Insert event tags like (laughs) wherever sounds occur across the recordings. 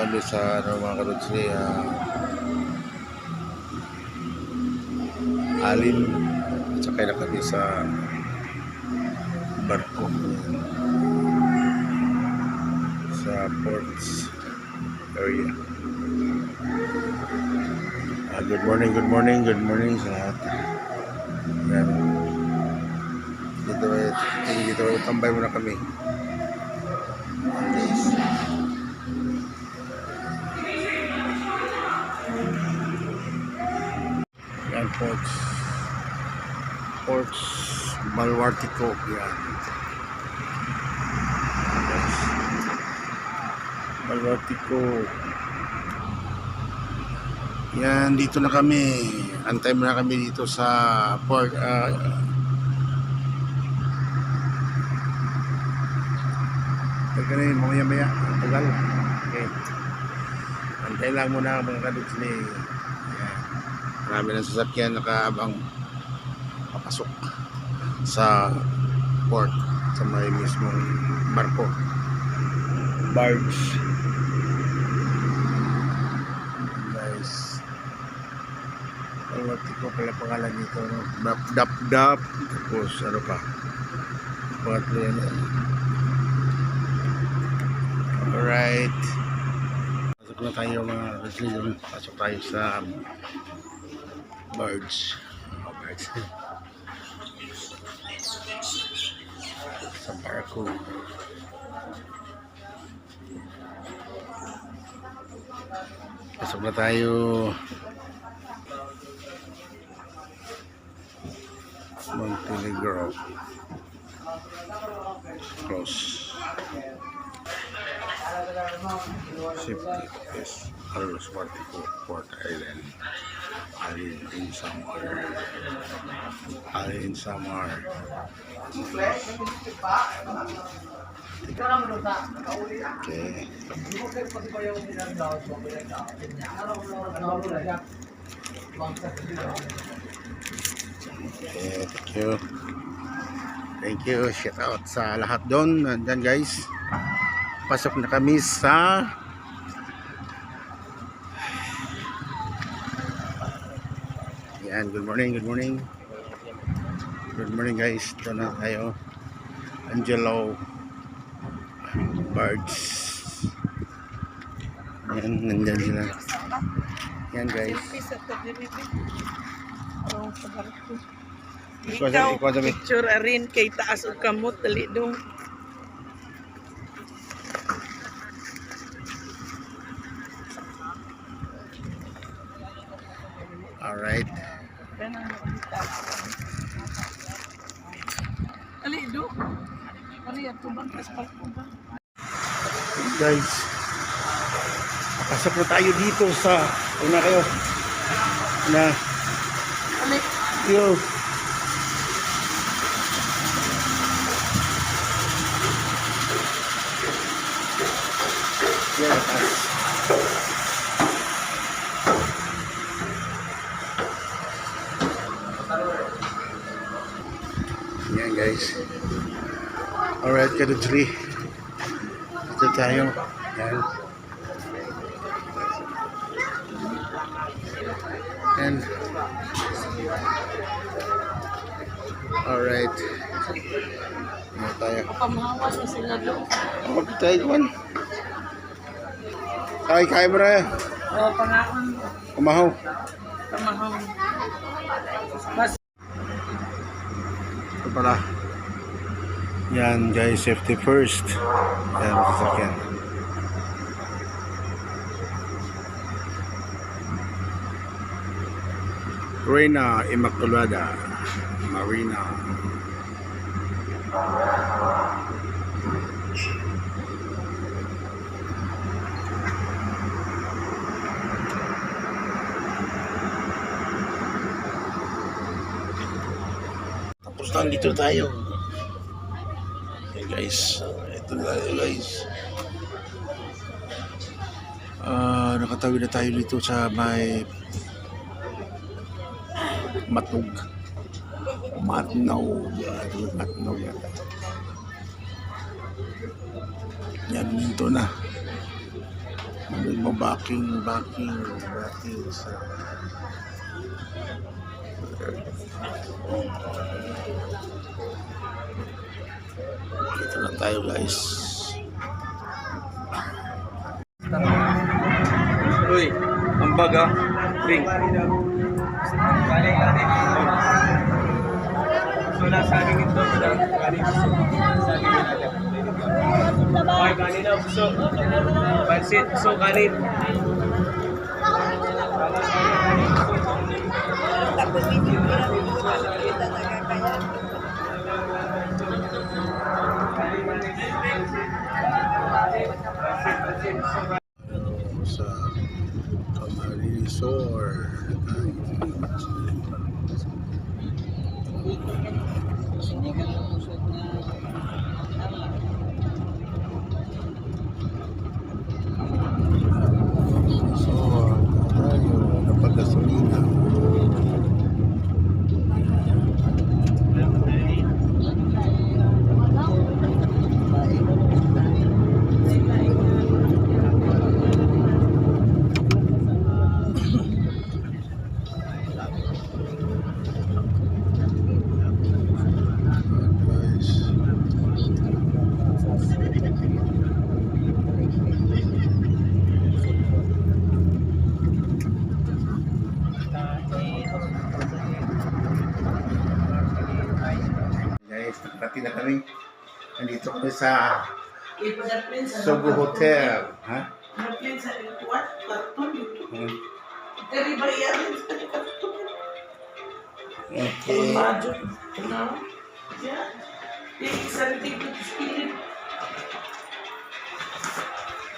kami sa ano, mga karotsli, ah, Alin. Sakay na kami sa barko. Area. Ah, good morning, good morning, good morning sa lahat. Yan. Dito, dito, dito, kami. Ports. Ports Balwartico. Yan. Guys. Balwartico. Yan, dito na kami. Antay mo na kami dito sa port. ah, Pagka na yun, mamaya maya. Tagal. Okay. Antay lang muna mga kaduts ni. Yan. Marami ng sasakyan nakaabang papasok sa port sa may mismong barko. Barge. Guys. Alwati ko pala pangalan nito. No? Dap, dap, dap. Tapos ano pa. Pangatlo yan. Alright. Pasok na tayo mga Brazilian. Pasok tayo sa birds. Oh, birds. sa barko. Pasok na tayo. Montenegro. Cross. Safety is Carlos Martico, Port Island. Alin in summer. Alin in summer. Okay. Okay, thank you. Thank you. Shout out sa lahat doon. Nandyan guys. Pasok na kami sa Yan, good morning, good morning. Good morning guys. Ito na tayo. Angelo Birds. Yan, nandyan sila. Yan guys. Ikaw picture arin kay taas og kamot dali dong. Alright. Guys pasok na tayo dito sa una kayo. Na. Dali. yo guys alright kada tree ito tayo yan And Alright. Ano tayo? Pamahawas na sila do. Huwag tayo man. Kaya kaya mo na. O pangaon Kumahaw. pamahaw. Mas Ito pala. Yan guys, safety first. Yan, sasakyan. Reina Immaculada Marina. Tapos nandito tayo. Guys, ito tayo guys. Ah, nakatawid na tayo dito sa may matnog. Matnaw. Ito matnaw yan. Yan, dito na. Nagpa-backing, backing, backing sa... Dito na tayo guys. Uy, ang baga. Ring. So, nasaging ito. Galing gusto. Nasaging ito. Okay, kanin na gusto. Pansit, gusto, kanin. Sa Camarinesor. So, tayo, napagasolina. Guys. Nakarating na kami. Nandito kami sa Sogo Hotel. Ha? Dito. Hmm. Okay.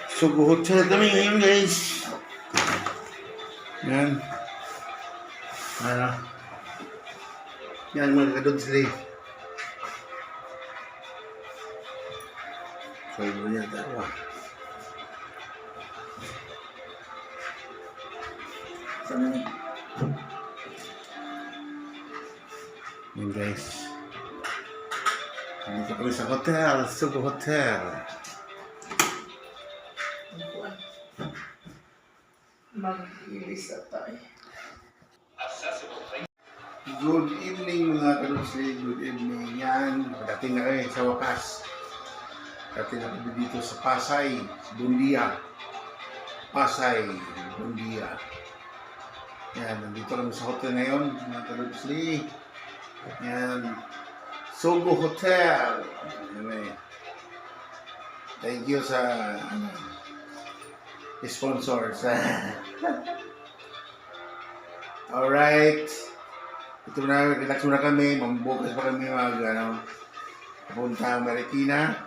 Sogo Hotel kami ngayon guys. Yan. Ano? Yan mga kadod sila. eh. So, yun yan tawa. Yan guys. Nandito kami sa hotel, Sogo Hotel. Mag-ilis na tayo. Good evening mga kanusli, good evening. Yan, dating na kami sa wakas. Dating na kami dito sa Pasay, Bundia. Pasay, Bundia. Yan, nandito kami sa hotel ngayon, mga kanusli. Yan, Sogo Hotel. Yan eh. Thank you sa ano, sponsor sa (laughs) Alright. Ito na, relax muna kami. Mambukas pa kami mag, ano, punta ang Marikina.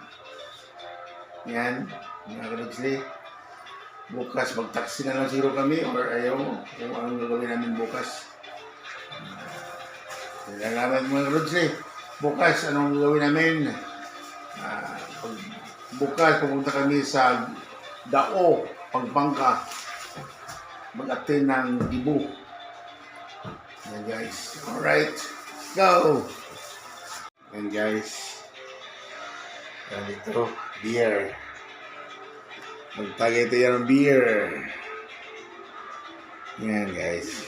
Yan, mga kanutsli. Bukas, mag-taxi na lang siguro kami or ayaw kung anong gagawin namin bukas. Nalalaman mga kanutsli. Bukas, anong gagawin namin? Ah, pag, bukas, pupunta kami sa Dao, Pagbangka. Mag-attend ng Dibu. Yan guys. Alright. Go! Yan guys. Yan ito. Beer. Magtagay yan ng beer. Yan guys.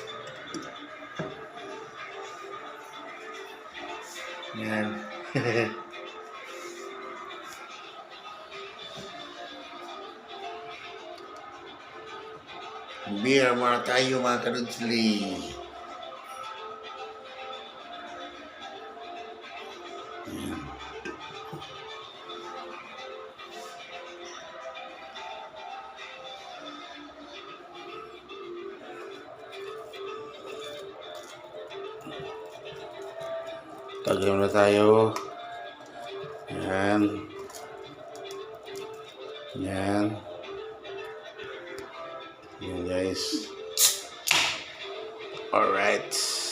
Yan. (laughs) beer muna tayo mga kanutsli. Yan. Yan guys. Alright.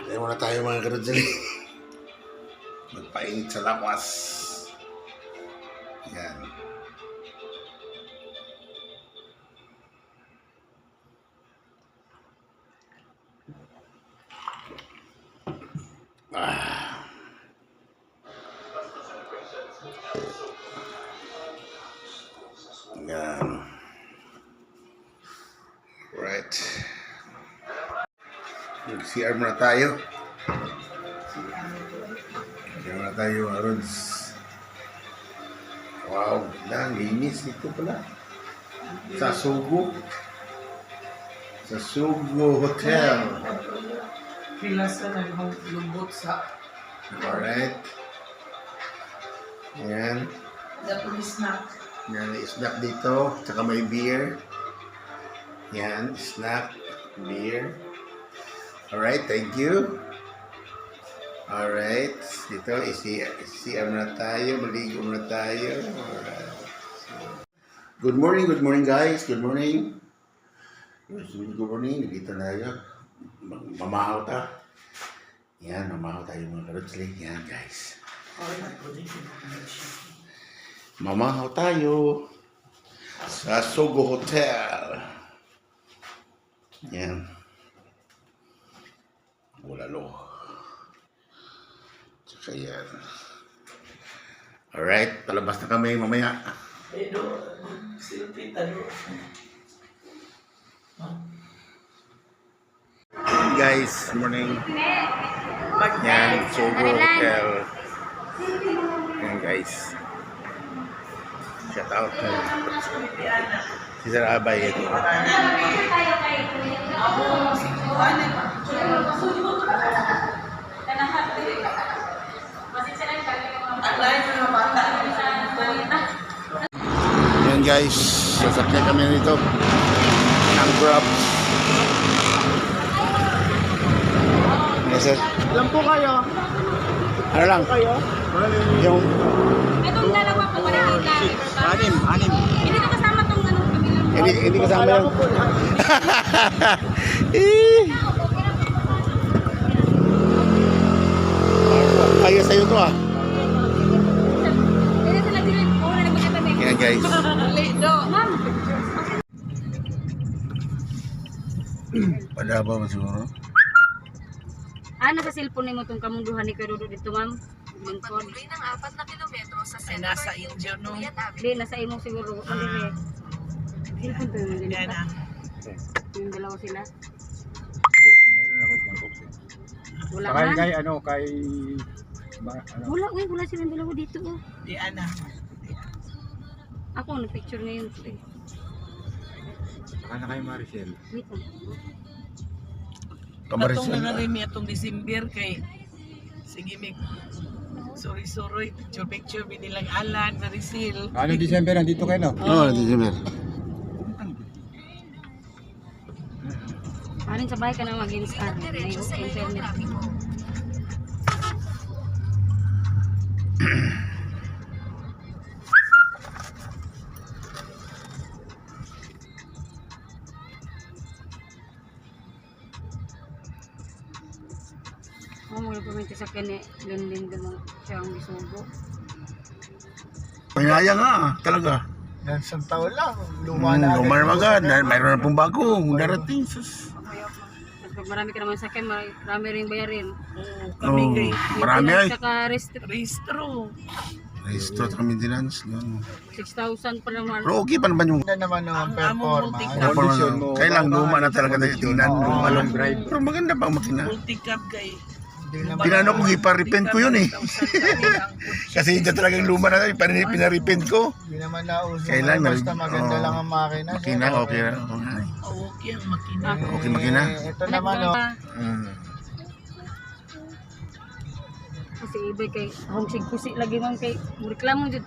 Kaya muna tayo mga karudsali. Magpainit sa lawas. Mag-CR muna tayo. CR muna tayo, Arods. Wow, lang, linis ito pala. Sa Sugo. Sa Sugo Hotel. Pilas na ng lubot sa Alright. Yan. Japanese snack. Yan, snack dito. Tsaka may beer. Yan, snack, beer. Alright, thank you. Alright, dito, isi, isi muna tayo, maligo muna tayo. Good morning, good morning guys, good morning. Good morning, dito tayo. Mag- Mamahaw ta. Yan, mamahaw tayo mga karotsli. Yan guys. Mamahaw tayo sa Sogo Hotel. Yan. Bulalo. Tsaka yan. Alright, palabas na kami mamaya. Eh, do. Silpita do. Guys, morning. Yan, Sogo Hotel. Yan guys. Shout out to si Sir Abay. Ito. Guys, sasakyan kami nito. Ang Grab. Yes, sir. Ilan po kayo? Ano lang? Kayo? Yung Itong dalawa po wala ang dami. Anim, anim. Hindi ko kasama tong ano kabilang. hindi, hindi kasama (laughs) yung... Kaya sa'yo to ah. Hindi sila sila. Oo na nagpagkatabi. Yan guys. (clears throat) Palabaw ba siguro? Ano sa cellphone mo tong kamunduhan ni Karudo dito ma'am? Lingkod. ng apat na kilometro sa Ay, nasa inyo, no? Hindi, nasa imo siguro. Ano eh. Cellphone to yun. Yan ah. Yung dalawa sila. Wala Kay, man. kay ano, kay... Ba, ano, Wala, uy, wala silang dalawa dito. Oh. Di ana. Ako, nag-picture ngayon. Eh, saka na kay Maricel. wait lang. Kamaris Atong na rin atong December kay sige mig sorry sorry picture picture binilang Alan Maricel Ano December, nandito kayo no? Oo, oh, December. Parin sa bahay ka na mag-install. May internet. (clears throat) na sa kanya, lindin mo siyang isugo. Pangaya nga, talaga. Yan, isang taon lang. Luma na agad. Lumar agad. Dahil mayroon na pong bago. Darating. Sus. Pag marami ka naman sa akin, marami rin bayarin. Oo, kami Oh, marami ay. Saka rest, Restro Resto at maintenance. Yun. 6,000 pa naman. Pero okay pa naman yung Ganda naman ng Ang Condition mo. Kailang luma na talaga tayo tingnan. Luma lang. drive. Pero maganda pa ang makina. multi-cab kay Pinano ko, iparipent ko yun eh. (laughs) Kasi ito talagang luma na tayo. Pan- Pinaripent ko. Hindi naman nauso. Kailan Kailan, basta maganda lang ang makina. Makina, okay na. Okay. Okay ang makina. Okay, makina. Eh, ito naman, oh. Mm. Kasi iba kay homesick kusi lagi man kay reklamo jud.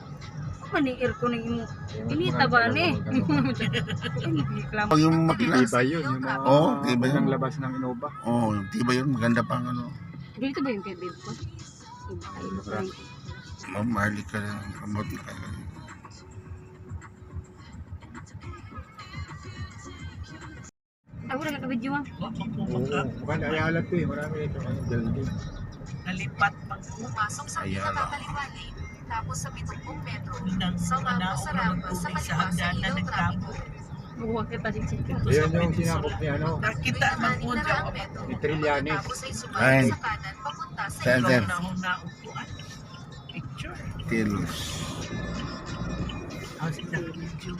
Ano ni aircon ning imo? Inita ba ni? Reklamo. Pag yung makina. Iba yun, Oo, iba yun. ang labas ng Innova. Oo, oh, tiba yun. Maganda pa ang ano. Dito ba yung kay Bill ko? Iba like. Oh, Marley ka na. Promote na ka. Ako Ako na naka-video ah. Oo, maka mukhang ayalat to eh. Marami ito. Ano, dalhin. nalipat pag Pumasok sa pinakakaliwa lane, tapos sa 70 metro. sa ng rampa sa kaliwa sa ilaw nagtabo. Huwag kita si Chika. Ayan yung sinakop ni ano. Nakita man po dyan. Ni Trillanes. Tapos ay Ay. sumayo sa kanan papunta sa Saan, ilaw. sir? Ikaw na akong naupuan. Picture. Tilos. Ah, sige, video.